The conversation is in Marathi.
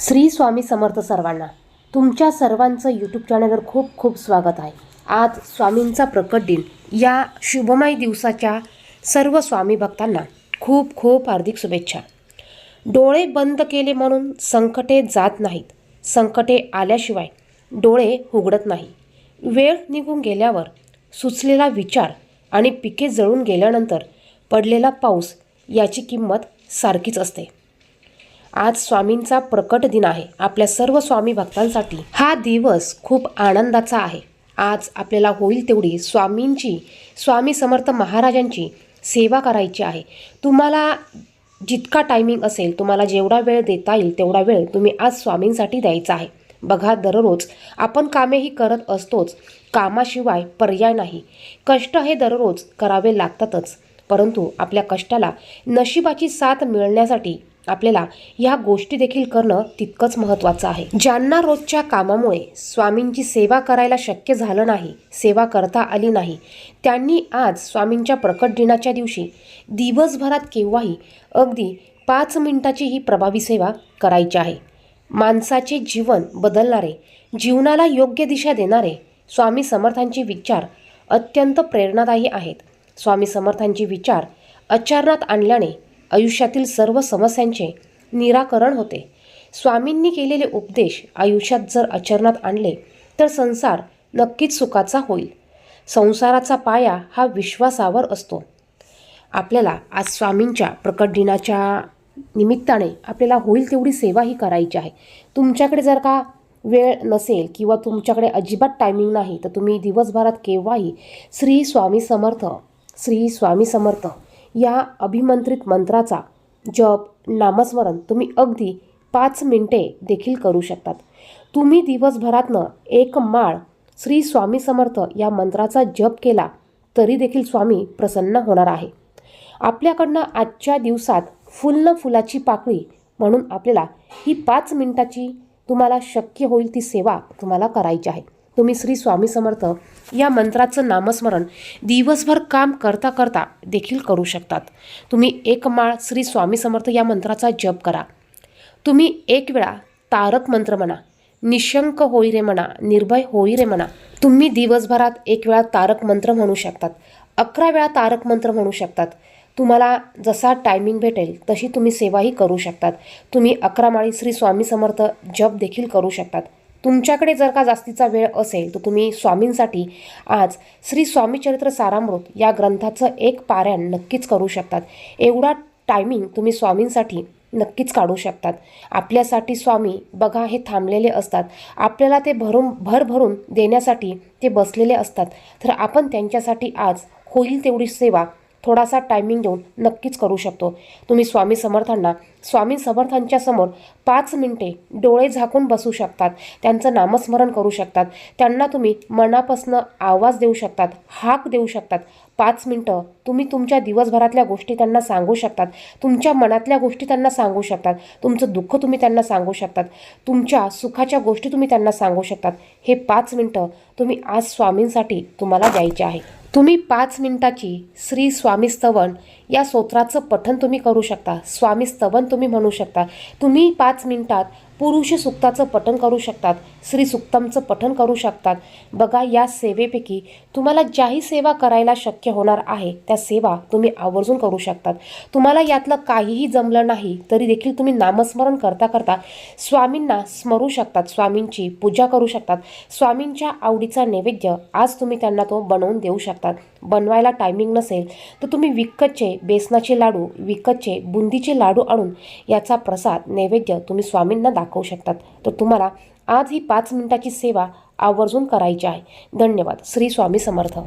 श्री स्वामी समर्थ सर्वांना तुमच्या सर्वांचं यूट्यूब चॅनलवर खूप खूप स्वागत आहे. आज स्वामींचा प्रकट दिन. या शुभमय दिवसाच्या सर्व स्वामी भक्तांना खूप खूप हार्दिक शुभेच्छा. डोळे बंद केले म्हणून संकटे जात नाहीत. संकटे आल्याशिवाय डोळे उघडत नाही. वेळ निघून गेल्यावर सुचलेला विचार आणि पिके जळून गेल्यानंतर पडलेला पाऊस याची किंमत सारखीच असते. आज स्वामींचा प्रकट दिन आहे आपल्या सर्व स्वामी भक्तांसाठी. हा दिवस खूप आनंदाचा आहे. आज आपल्याला होईल तेवढी स्वामींची स्वामी समर्थ महाराजांची सेवा करायची आहे. तुम्हाला जितका टायमिंग असेल तुम्हाला जेवढा वेळ देता येईल तेवढा वेळ तुम्ही आज स्वामींसाठी द्यायचा आहे. बघा दररोज आपण कामेही करत असतोच कामाशिवाय पर्याय नाही. कष्ट हे दररोज करावे लागतातच परंतु आपल्या कष्टाला नशिबाची साथ मिळण्यासाठी आपल्याला ह्या गोष्टी देखील करणं तितकंच महत्त्वाचं आहे. ज्यांना रोजच्या कामामुळे स्वामींची सेवा करायला शक्य झालं नाही सेवा करता आली नाही त्यांनी आज स्वामींच्या प्रकट दिनाच्या दिवशी दिवसभरात केव्हाही अगदी पाच मिनिटाची ही प्रभावी सेवा करायची आहे. माणसाचे जीवन बदलणारे जीवनाला योग्य दिशा देणारे स्वामी समर्थांचे विचार अत्यंत प्रेरणादायी आहेत. स्वामी समर्थांचे विचार आचरणात आणल्याने आयुष्यातील सर्व समस्यांचे निराकरण होते. स्वामींनी केलेले उपदेश आयुष्यात जर आचरणात आणले तर संसार नक्कीच सुखाचा होईल. संसाराचा पाया हा विश्वासावर असतो. आपल्याला आज स्वामींच्या प्रकट दिनाच्या निमित्ताने आपल्याला होईल तेवढी सेवा ही करायची आहे. तुमच्याकडे जर का वेळ नसेल किंवा तुमच्याकडे अजिबात टायमिंग नाही तर तुम्ही दिवसभरात केव्हाही श्री स्वामी समर्थ श्री स्वामी समर्थ या अभिमंत्रित मंत्राचा जप नामस्मरण तुम्ही अगदी पाच मिनिटे देखील करू शकतात. तुम्ही दिवसभरातनं एक माळ श्री स्वामी समर्थ या मंत्राचा जप केला तरी देखील स्वामी प्रसन्न होणार आहे. आपल्याकडनं आजच्या दिवसात फुल्ल फुलाची पाकळी म्हणून आपल्याला ही पाच मिनटाची तुम्हाला शक्य होईल ती सेवा तुम्हाला करायची आहे. तुम्ही श्री स्वामी समर्थ या मंत्राचं नामस्मरण दिवसभर काम करता करता देखील करू शकतात. तुम्ही एक माळ श्री स्वामी समर्थ या मंत्राचा जप करा. तुम्ही एक वेळा तारक मंत्र म्हणा निशंक होई रे म्हणा निर्भय होई रे म्हणा तुम्ही दिवसभरात एक वेळा तारक मंत्र म्हणू शकतात. अकरा वेळा तारक मंत्र म्हणू शकतात. तुम्हाला जसा टायमिंग भेटेल तशी तुम्ही सेवाही करू शकतात. तुम्ही अकरा माळी श्री स्वामी समर्थ जप देखील करू शकतात. तुमच्याकडे जर का जास्तीचा वेळ असेल तर तुम्ही स्वामींसाठी आज श्री स्वामीचरित्र सारामृत या ग्रंथाचं एक पारायण नक्कीच करू शकतात. एवढा टायमिंग तुम्ही स्वामींसाठी नक्कीच काढू शकतात. आपल्यासाठी स्वामी बघा हे थांबलेले असतात. आपल्याला ते भरून भर भरून देण्यासाठी ते बसलेले असतात. तर आपण त्यांच्यासाठी आज होईल तेवढी सेवा थोडासा टायमिंग देऊन नक्कीच करू शकतो. तुम्ही स्वामी समर्थांना स्वामी समर्थांच्या समोर पाच मिनिटे डोळे झाकून बसू शकतात. त्यांचं नामस्मरण करू शकतात. त्यांना तुम्ही मनापासनं आवाज देऊ शकतात हाक देऊ शकतात. पाच मिनटं तुम्ही तुमच्या दिवसभरातल्या गोष्टी त्यांना सांगू शकतात. तुमच्या मनातल्या गोष्टी त्यांना सांगू शकतात. तुमचं दुःख तुम्ही त्यांना सांगू शकतात. तुमच्या सुखाच्या गोष्टी तुम्ही त्यांना सांगू शकतात. हे पाच मिनटं तुम्ही आज स्वामींसाठी तुम्हाला द्यायचे आहे. तुम्ही पाच मिनिटाची श्री स्वामी स्तवन या स्तोत्राचं पठन तुम्ही करू शकता. स्वामी स्तवन तुम्ही म्हणू शकता. तुम्ही पाच मिनिटात पुरुष सुक्ताचं पठन करू शकतात श्री सुक्तमचं पठन करू शकतात. बघा या सेवेपैकी तुम्हाला ज्याही सेवा करायला शक्य होणार आहे त्या सेवा तुम्ही आवर्जून करू शकतात. तुम्हाला यातलं काहीही जमलं नाही तरी देखील तुम्ही नामस्मरण करता करता स्वामींना स्मरू शकतात स्वामींची पूजा करू शकतात. स्वामींच्या आवडीचा नैवेद्य आज तुम्ही त्यांना तो बनवून देऊ शकतात. बनवायला टायमिंग नसेल तर तुम्ही विकतचे बेसनाचे लाडू विकतचे बुंदीचे लाडू आणून याचा प्रसाद नैवेद्य तुम्ही स्वामींना दाखवू शकतात. तर तुम्हाला आज ही पाच मिनिटाची सेवा आवर्जून करायची आहे. धन्यवाद. श्री स्वामी समर्थ.